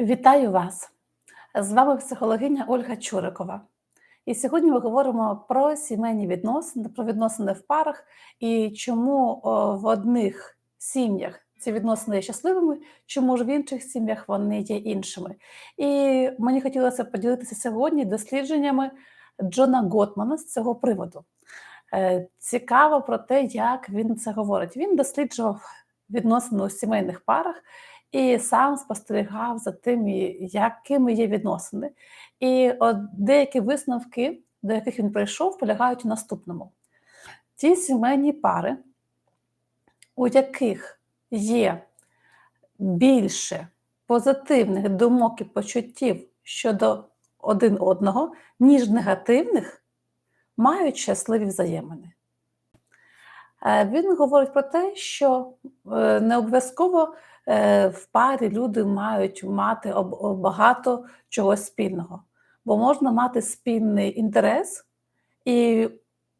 Вітаю вас! З вами психологиня Ольга Чурикова. І сьогодні ми говоримо про сімейні відносини, про відносини в парах і чому в одних сім'ях ці відносини є щасливими, чому ж в інших сім'ях вони є іншими. І мені хотілося поділитися сьогодні дослідженнями Джона Готмана з цього приводу. Е, Цікаво про те, як він це говорить. Він досліджував відносини у сімейних парах і сам спостерігав за тим, якими є відносини. І от деякі висновки, до яких він прийшов, полягають у наступному: ті сімейні пари, у яких є більше позитивних думок і почуттів щодо один одного, ніж негативних, мають щасливі взаємини. Е, Він говорить про те, що е, не обов'язково в парі люди мають мати багато чогось спільного, бо можна мати спільний інтерес, і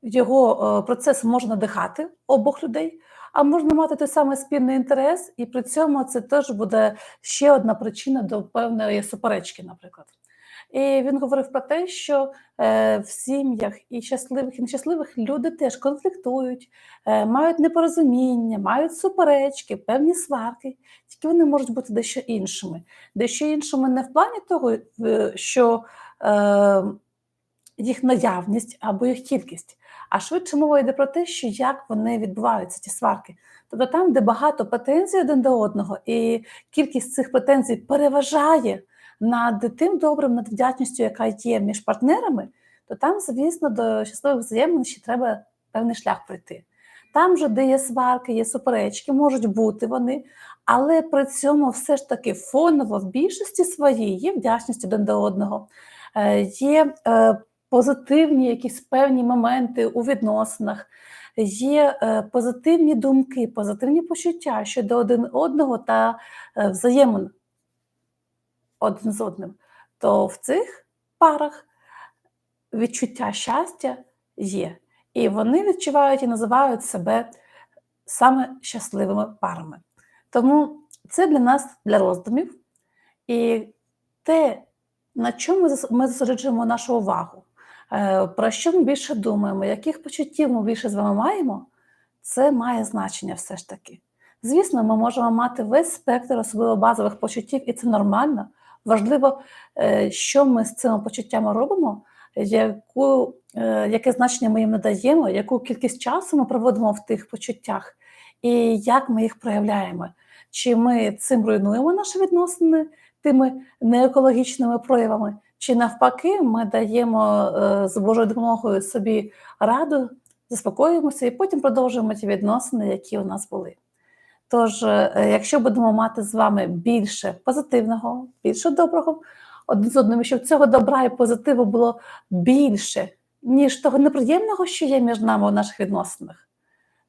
його е, процес можна дихати обох людей, а можна мати той самий спільний інтерес, і при цьому це теж буде ще одна причина до певної суперечки, наприклад. І він говорив про те, що е, в сім'ях і щасливих, і нещасливих люди теж конфліктують, е, мають непорозуміння, мають суперечки, певні сварки, тільки вони можуть бути дещо іншими. Дещо іншими не в плані того, е, що їх наявність або їх кількість, а швидше мова йде про те, що як вони відбуваються, ці сварки. Тобто там, де багато претензій один до одного, і кількість цих претензій переважає над тим добрим, над вдячністю, яка є між партнерами, то там, звісно, до щасливих взаємин ще треба певний шлях пройти. Там же, де є сварки, є суперечки, можуть бути вони, але при цьому все ж таки фоново в більшості своїй є вдячність один до одного, е, є е, позитивні якісь певні моменти у відносинах, є е, позитивні думки, позитивні почуття щодо один одного та взаємин один з одним, то в цих парах відчуття щастя є. І вони відчувають і називають себе саме щасливими парами. Тому це для нас для роздумів. І те, на чому ми зосереджуємо нашу увагу, е, про що ми більше думаємо, яких почуттів ми більше з вами маємо, це має значення все ж таки. Звісно, ми можемо мати весь спектр особливо базових почуттів, і це нормально. Важливо, е, що ми з цими почуттями робимо, яку, е, яке значення ми їм надаємо, яку кількість часу ми проводимо в тих почуттях, і як ми їх проявляємо. Чи ми цим руйнуємо наші відносини тими неекологічними проявами, чи навпаки, ми даємо е, з Божою допомогою собі раду, заспокоїмося і потім продовжуємо ті відносини, які у нас були. Тож, е, якщо будемо мати з вами більше позитивного, більше доброго один з одним, щоб цього добра і позитиву було більше, ніж того неприємного, що є між нами у наших відносинах,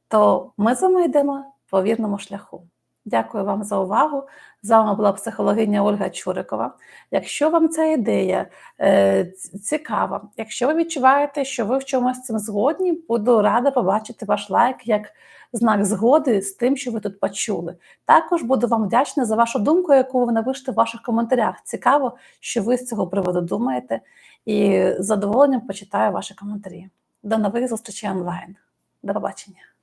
то ми з вами йдемо по вірному шляху. Дякую вам за увагу. З вами була психологиня Ольга Чурикова. Якщо вам ця ідея е, цікава, якщо ви відчуваєте, що ви в чомусь з цим згодні, буду рада побачити ваш лайк як знак згоди з тим, що ви тут почули. Також буду вам вдячна за вашу думку, яку ви напишете в ваших коментарях. Цікаво, що ви з цього приводу думаєте, і з задоволенням почитаю ваші коментарі. До нових зустрічей онлайн. До побачення.